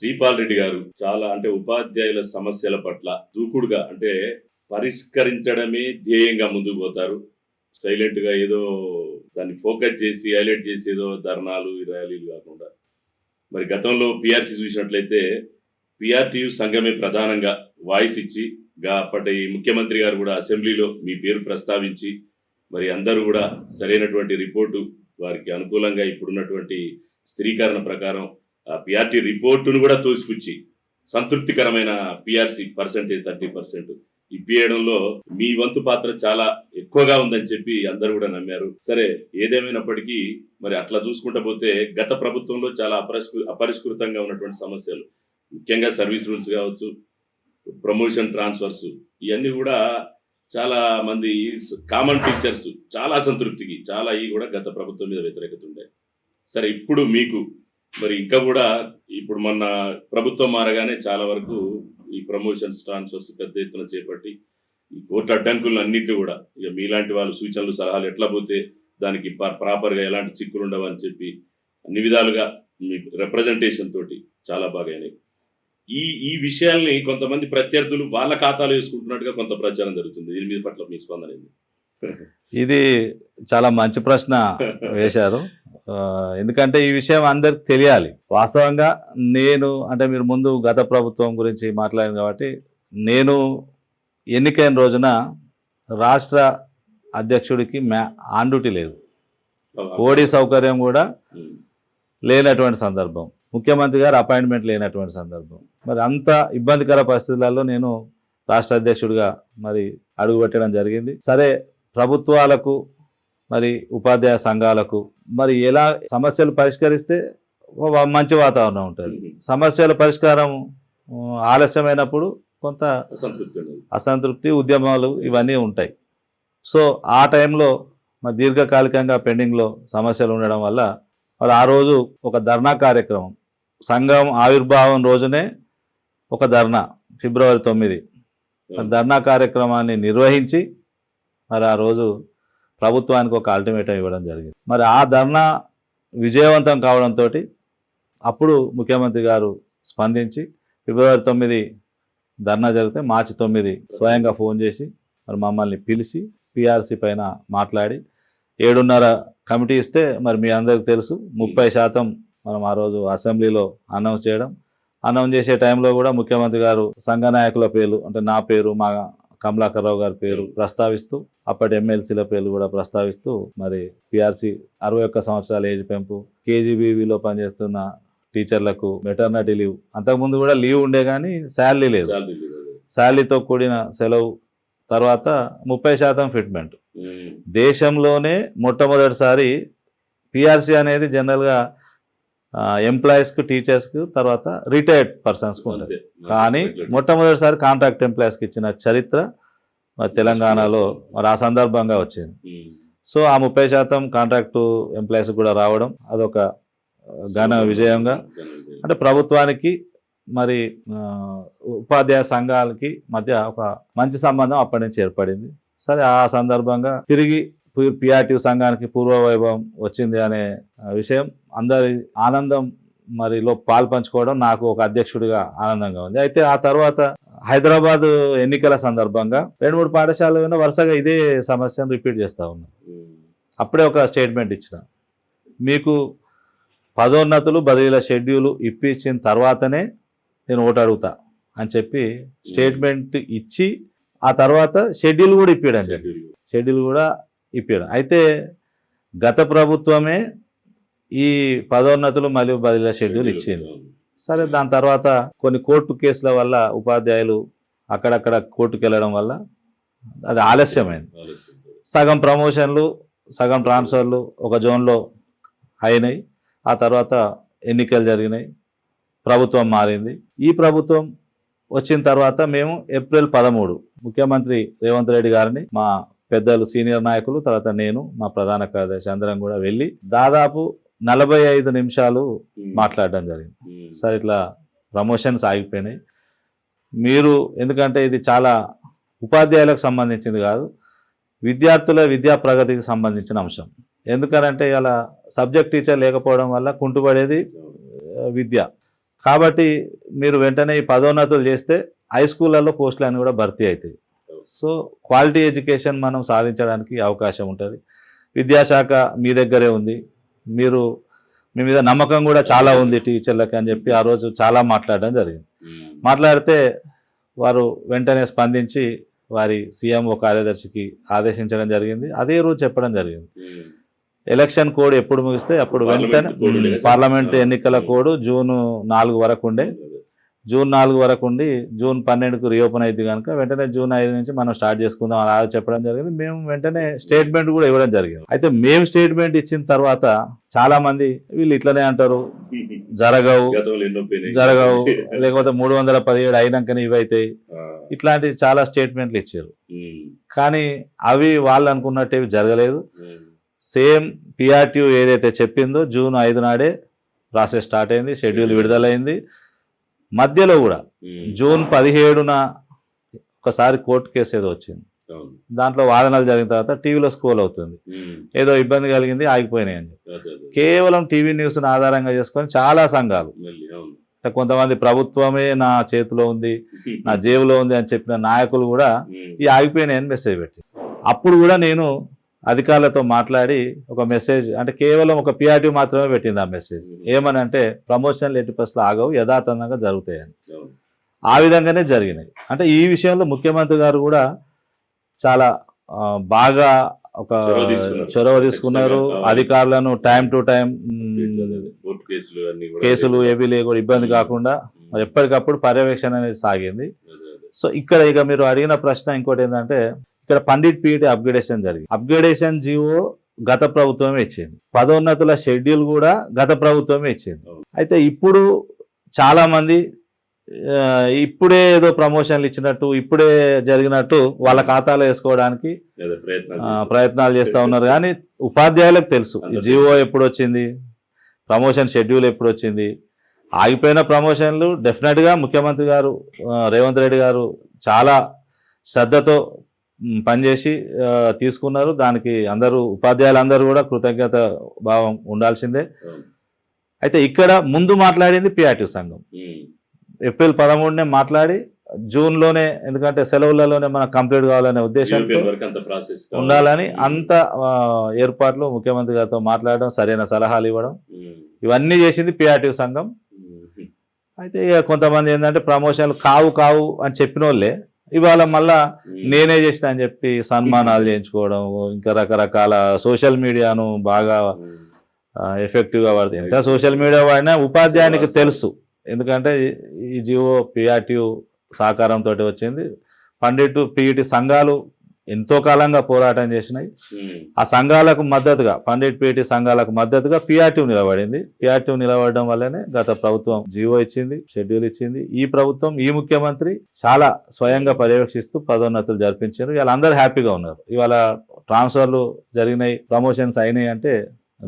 శ్రీపాల్ రెడ్డి గారు చాలా అంటే ఉపాధ్యాయుల సమస్యల పట్ల దూకుడుగా అంటే పరిష్కరించడమే ధ్యేయంగా ముందుకు పోతారు. సైలెంట్గా ఏదో దాన్ని ఫోకస్ చేసి హైలైట్ చేసి ఏదో ధర్నాలు ర్యాలీలు కాకుండా. మరి గతంలో పిఆర్సీ చూసినట్లయితే పిఆర్టీయు సంఘమే ప్రధానంగా వాయిస్ ఇచ్చి అప్పటి ముఖ్యమంత్రి గారు కూడా అసెంబ్లీలో మీ పేరు ప్రస్తావించి మరి అందరూ కూడా సరైనటువంటి రిపోర్టు వారికి అనుకూలంగా ఇప్పుడున్నటువంటి స్థిరీకరణ ప్రకారం పిఆర్టీ రిపోర్టును కూడా తోసిపుచ్చి సంతృప్తికరమైన పిఆర్సీ పర్సెంటేజ్ థర్టీ పర్సెంట్. ఇప్పియడంలో మీ వంతు పాత్ర చాలా ఎక్కువగా ఉందని చెప్పి అందరూ కూడా నమ్మారు. సరే ఏదేమైనప్పటికీ మరి అట్లా చూసుకుంటా పోతే గత ప్రభుత్వంలో చాలా అపరిష్కృ అపరిష్కృతంగా ఉన్నటువంటి సమస్యలు. ముఖ్యంగా సర్వీస్ రూల్స్ కావచ్చు ప్రమోషన్ ట్రాన్స్ఫర్స్ ఇవన్నీ కూడా చాలా మంది కామన్ టీచర్స్ చాలా అసంతృప్తికి చాలా ఇవి కూడా గత ప్రభుత్వం మీద వ్యతిరేకత ఉండే. సరే ఇప్పుడు మీకు మరి ఇంకా కూడా ఇప్పుడు మొన్న ప్రభుత్వం మారగానే చాలా వరకు ఈ ప్రమోషన్స్ ట్రాన్స్ఫర్స్ పెద్ద ఎత్తున చేపట్టి ఈ కోర్టు అడ్డంకులను అన్నింటినీ కూడా ఇక మీలాంటి వాళ్ళు సూచనలు సలహాలు ఎట్లా పోతే దానికి ప్రాపర్గా ఎలాంటి చిక్కులు ఉండవు అని చెప్పి అన్ని విధాలుగా మీ రిప్రజెంటేషన్ తోటి చాలా బాగా అయినాయి. ఈ ఈ విషయాల్ని కొంతమంది ప్రత్యర్థులు వాళ్ళ ఖాతాలో వేసుకుంటున్నట్టుగా కొంత ప్రచారం జరుగుతుంది. దీని మీద పట్ల మీ స్పందన ఇది చాలా మంచి ప్రశ్న వేశారు. ఎందుకంటే ఈ విషయం అందరికి తెలియాలి. వాస్తవంగా నేను అంటే మీరు ముందు గత ప్రభుత్వం గురించి మాట్లాడారు కాబట్టి నేను ఎన్నికైన రోజున రాష్ట్ర అధ్యక్షుడికి మ్యా ఆన్ డ్యూటీ లేదు. ఓడి సౌకర్యం కూడా. లేనటువంటి సందర్భం. ముఖ్యమంత్రి గారు అపాయింట్మెంట్ లేనటువంటి సందర్భం. మరి అంత ఇబ్బందికర పరిస్థితులలో నేను రాష్ట్ర అధ్యక్షుడిగా మరి అడుగుపెట్టడం జరిగింది. సరే ప్రభుత్వాలకు మరి ఉపాధ్యాయ సంఘాలకు మరి ఎలా సమస్యలు పరిష్కరిస్తే మంచి వాతావరణం ఉంటుంది. సమస్యల పరిష్కారం ఆలస్యమైనప్పుడు కొంత అసంతృప్తి. ఉద్యమాలు ఇవన్నీ ఉంటాయి. సో ఆ టైంలో మరి దీర్ఘకాలికంగా పెండింగ్లో సమస్యలు ఉండడం వల్ల మరి ఆ రోజు ఒక ధర్నా కార్యక్రమం సంఘం ఆవిర్భావం రోజునే ఒక ధర్నా ఫిబ్రవరి తొమ్మిది. ధర్నా కార్యక్రమాన్ని నిర్వహించి మరి ఆ రోజు ప్రభుత్వానికి ఒక అల్టిమేటం ఇవ్వడం జరిగింది. మరి ఆ ధర్నా విజయవంతం కావడంతో అప్పుడు ముఖ్యమంత్రి గారు స్పందించి ఫిబ్రవరి తొమ్మిది ధర్నా జరిగితే మార్చి తొమ్మిది స్వయంగా ఫోన్ చేసి మరి మమ్మల్ని పిలిచి పిఆర్సీ పైన మాట్లాడి ఏడున్నర కమిటీ ఇస్తే మరి మీ అందరికి తెలుసు ముప్పై శాతం మనం ఆ రోజు అసెంబ్లీలో అనౌన్స్ చేయడం. అనౌన్స్ చేసే టైంలో కూడా ముఖ్యమంత్రి గారు సంఘ నాయకుల పేర్లు అంటే నా పేరు మా కమలాకర్ రావు గారి పేరు ప్రస్తావిస్తూ అప్పటి ఎమ్మెల్సీల పేర్లు కూడా ప్రస్తావిస్తూ మరి పిఆర్సీ అరవై ఒక్క సంవత్సరాల ఏజ్ పెంపు కేజీబీవీలో పనిచేస్తున్న టీచర్లకు మెటర్నిటీ లీవ్ అంతకుముందు కూడా లీవ్ ఉండే కానీ శాలరీ లేదు శాలరీ లేదు. శాలరీతో కూడిన సెలవు తర్వాత ముప్పై శాతం ఫిట్మెంట్ ఉమ్. దేశంలోనే మొట్టమొదటిసారి పిఆర్సీ అనేది జనరల్గా ఎంప్లాయీస్కు టీచర్స్కు తర్వాత రిటైర్డ్ పర్సన్స్కు ఉంటుంది. కానీ మొట్టమొదటిసారి కాంట్రాక్ట్ ఎంప్లాయీస్కి ఇచ్చిన చరిత్ర తెలంగాణలో మరి ఆ సందర్భంగా వచ్చింది ఉమ్. సో ఆ ముప్పై శాతం కాంట్రాక్టు ఎంప్లాయీస్ కూడా రావడం అదొక ఘన విజయంగా అంటే ప్రభుత్వానికి మరి ఉపాధ్యాయ సంఘాలకి మధ్య ఒక మంచి సంబంధం అప్పటి నుంచి ఏర్పడింది సరే ఆ సందర్భంగా తిరిగి పిఆర్టీ సంఘానికి పూర్వ వైభవం వచ్చింది అనే విషయం అందరి ఆనందం మరిలో పాలు పంచుకోవడం నాకు ఒక అధ్యక్షుడిగా ఆనందంగా ఉంది. అయితే ఆ తర్వాత హైదరాబాద్ ఎన్నికల సందర్భంగా రెండు మూడు పాఠశాలలో వరుసగా ఇదే సమస్యను రిపీట్ చేస్తా ఉన్నాం. అప్పుడే ఒక స్టేట్మెంట్ ఇచ్చిన. మీకు పదోన్నతులు బదిలీల షెడ్యూల్ ఇప్పించిన తర్వాతనే నేను ఓటు అడుగుతా అని చెప్పి స్టేట్మెంట్ ఇచ్చి ఆ తర్వాత షెడ్యూల్ కూడా ఇప్పించడం షెడ్యూల్ కూడా ఇప్పించడం అయితే గత ప్రభుత్వమే ఈ పదోన్నతులు మరియు బదిలీల షెడ్యూల్ ఇచ్చింది. సరే దాని తర్వాత కొన్ని కోర్టు కేసుల వల్ల ఉపాధ్యాయులు అక్కడక్కడ కోర్టుకు వెళ్ళడం వల్ల అది ఆలస్యమైంది. ఆలస్యం. సగం ప్రమోషన్లు సగం ట్రాన్స్ఫర్లు ఒక జోన్లో అయినాయి. ఆ తర్వాత ఎన్నికలు జరిగినాయి. ప్రభుత్వం మారింది. ఈ ప్రభుత్వం వచ్చిన తర్వాత మేము ఏప్రిల్ పదమూడు ముఖ్యమంత్రి రేవంత్ రెడ్డి గారిని మా పెద్దలు సీనియర్ నాయకులు తర్వాత నేను మా ప్రధాన కార్యదర్శి అందరం కూడా వెళ్ళి దాదాపు నలభై ఐదు నిమిషాలు. మాట్లాడడం జరిగింది. సార్ ఇట్లా ప్రమోషన్స్ ఆగిపోయినాయి. మీరు ఎందుకంటే ఇది చాలా ఉపాధ్యాయులకు సంబంధించింది కాదు విద్యార్థుల విద్యా ప్రగతికి సంబంధించిన అంశం. ఎందుకనంటే ఇలా సబ్జెక్ట్ టీచర్ లేకపోవడం వల్ల కుంటుపడేది విద్య. కాబట్టి మీరు వెంటనే ఈ పదోన్నతులు చేస్తే హై స్కూళ్ళల్లో పోస్టులు అన్ని కూడా భర్తీ అవుతాయి. సో క్వాలిటీ ఎడ్యుకేషన్ మనం సాధించడానికి అవకాశం ఉంటుంది విద్యాశాఖ మీ దగ్గరే ఉంది మీరు మీ మీద నమ్మకం కూడా చాలా ఉంది టీచర్లకి అని చెప్పి ఆ రోజు చాలా మాట్లాడడం జరిగింది. మాట్లాడితే వారు వెంటనే స్పందించి వారి సీఎంఓ కార్యదర్శికి ఆదేశించడం జరిగింది అదే రోజు చెప్పడం జరిగింది. ఎలక్షన్ కోడ్ ఎప్పుడు ముగిస్తే అప్పుడు వెంటనే? పార్లమెంట్. ఎన్నికల కోడ్ జూన్ నాలుగు వరకు ఉండే జూన్ నాలుగు వరకు ఉండి జూన్ పన్నెండుకు రీఓపెన్ అయింది కనుక వెంటనే జూన్ ఐదు నుంచి మనం స్టార్ట్ చేసుకుందాం అలా చెప్పడం జరిగింది మేము వెంటనే స్టేట్మెంట్ కూడా ఇవ్వడం జరిగింది అయితే మేము స్టేట్మెంట్ ఇచ్చిన తర్వాత చాలా మంది వీళ్ళు ఇట్లనే అంటారు జరగవు. జరగవు లేకపోతే మూడు వందల పదిహేడు అయినాకనే ఇవి అవుతాయి ఆ. ఇట్లాంటి చాలా స్టేట్మెంట్లు ఇచ్చారు. కానీ అవి వాళ్ళు అనుకున్నట్టు జరగలేదు. సేమ్ పిఆర్టీ ఏదైతే చెప్పిందో జూన్ ఐదు నాడే ప్రాసెస్ స్టార్ట్ అయింది షెడ్యూల్ విడుదలైంది మధ్యలో కూడా. జూన్ పదిహేడున ఒకసారి కోర్టు కేసు ఏదో వచ్చింది. దాంట్లో వాదనలు జరిగిన తర్వాత టీవీలో స్కోల్ అవుతుంది. ఏదో ఇబ్బంది కలిగింది ఆగిపోయినాయి అని. కేవలం టీవీ న్యూస్ను ఆధారంగా చేసుకొని చాలా సంఘాలు కొంతమంది ప్రభుత్వమే నా చేతిలో ఉంది నా జేబులో ఉంది అని చెప్పిన నాయకులు కూడా. ఈ ఆగిపోయినాయని మెసేజ్ పెట్టి అప్పుడు కూడా నేను అధికారులతో మాట్లాడి ఒక మెసేజ్ అంటే కేవలం ఒక పిఆర్టీ మాత్రమే పెట్టింది ఆ మెసేజ్. ఏమని అంటే ప్రమోషన్లు ఎట్టి పరిస్థితులు ఆగవు యథాతథంగా జరుగుతాయని. ఆ విధంగానే జరిగినాయి. అంటే ఈ విషయంలో ముఖ్యమంత్రి గారు కూడా చాలా బాగా ఒక చొరవ తీసుకున్నారు. అధికారులను టైం టు టైం కేసులు ఏవి లేకుండా ఇబ్బంది కాకుండా ఎప్పటికప్పుడు పర్యవేక్షణ అనేది సాగింది. సో ఇక్కడ ఇక మీరు అడిగిన ప్రశ్న ఇంకోటి ఏంటంటే ఇక్కడ పండిట్ పీఈటీ అప్గ్రేడేషన్ జరిగింది. అప్గ్రేడేషన్ జీవో గత ప్రభుత్వమే ఇచ్చింది. పదోన్నతుల షెడ్యూల్ కూడా గత ప్రభుత్వమే ఇచ్చింది. అయితే ఇప్పుడు చాలా మంది ఆ, ఇప్పుడే ఏదో ప్రమోషన్లు ఇచ్చినట్టు ఇప్పుడే జరిగినట్టు వాళ్ళ ఖాతాలో వేసుకోవడానికి ప్రయత్నాలు చేస్తూ ఉన్నారు. కానీ ఉపాధ్యాయులకు తెలుసు. జీవో ఎప్పుడు వచ్చింది? ప్రమోషన్ షెడ్యూల్ ఎప్పుడు వచ్చింది? ఆగిపోయిన ప్రమోషన్లు డెఫినెట్గా ముఖ్యమంత్రి గారు రేవంత్ రెడ్డి గారు చాలా శ్రద్ధతో పనిచేసి తీసుకున్నారు దానికి అందరూ ఉపాధ్యాయులందరూ కూడా కృతజ్ఞత భావం ఉండాల్సిందే. అయితే ఇక్కడ ముందు మాట్లాడింది పిఆర్టీ సంఘం. ఏప్రిల్ పదమూడునే మాట్లాడి జూన్లోనే ఎందుకంటే సెలవులలోనే మనకు కంప్లీట్ కావాలనే ఉద్దేశంతో కావాలి. ఉండాలని. అంత ఏర్పాట్లు ముఖ్యమంత్రి గారితో మాట్లాడడం సరైన సలహాలు ఇవ్వడం. ఇవన్నీ చేసింది పిఆర్టీ సంఘం. అయితే ఇక కొంతమంది ఏంటంటే ప్రమోషన్లు కావు కావు అని చెప్పిన వాళ్ళే ఇవాళ మళ్ళా. నేనే చేసిన అని చెప్పి సన్మానాలు చేయించుకోవడం ఇంకా రకరకాల సోషల్ మీడియాను బాగా. ఎఫెక్టివ్గా వాడుతుంది ఎంత సోషల్ మీడియా వాడినా ఉపాధ్యాయునికి తెలుసు ఎందుకంటే ఈ- జియో పిఆర్టీ సహకారంతో వచ్చింది పండిట్ పీఈటీ సంఘాలు ఎంతో కాలంగా పోరాటం చేసినాయి. ఆ సంఘాలకు మద్దతుగా పండిట్ పీఈటీ సంఘాలకు మద్దతుగా పిఆర్టీ నిలబడింది. పిఆర్టీ నిలబడడం వల్లనే గత ప్రభుత్వం జీవో ఇచ్చింది షెడ్యూల్ ఇచ్చింది. ఈ ప్రభుత్వం ఈ ముఖ్యమంత్రి చాలా స్వయంగా పర్యవేక్షిస్తూ పదోన్నతులు జరిపించారు. ఇవాళ అందరూ హ్యాపీగా ఉన్నారు. ఇవాళ ట్రాన్స్ఫర్లు జరిగినాయి ప్రమోషన్స్ అయినాయి అంటే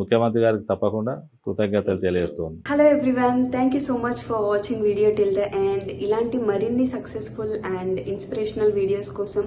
ముఖ్యమంత్రి గారికి తప్పకుండా కృతజ్ఞతలు తెలియజేస్తుంది hello everyone thank you so much for watching video till the end ఇలాంటి మరిన్ని సక్సెస్ఫుల్ అండ్ ఇన్స్పిరేషనల్ వీడియోస్ కోసం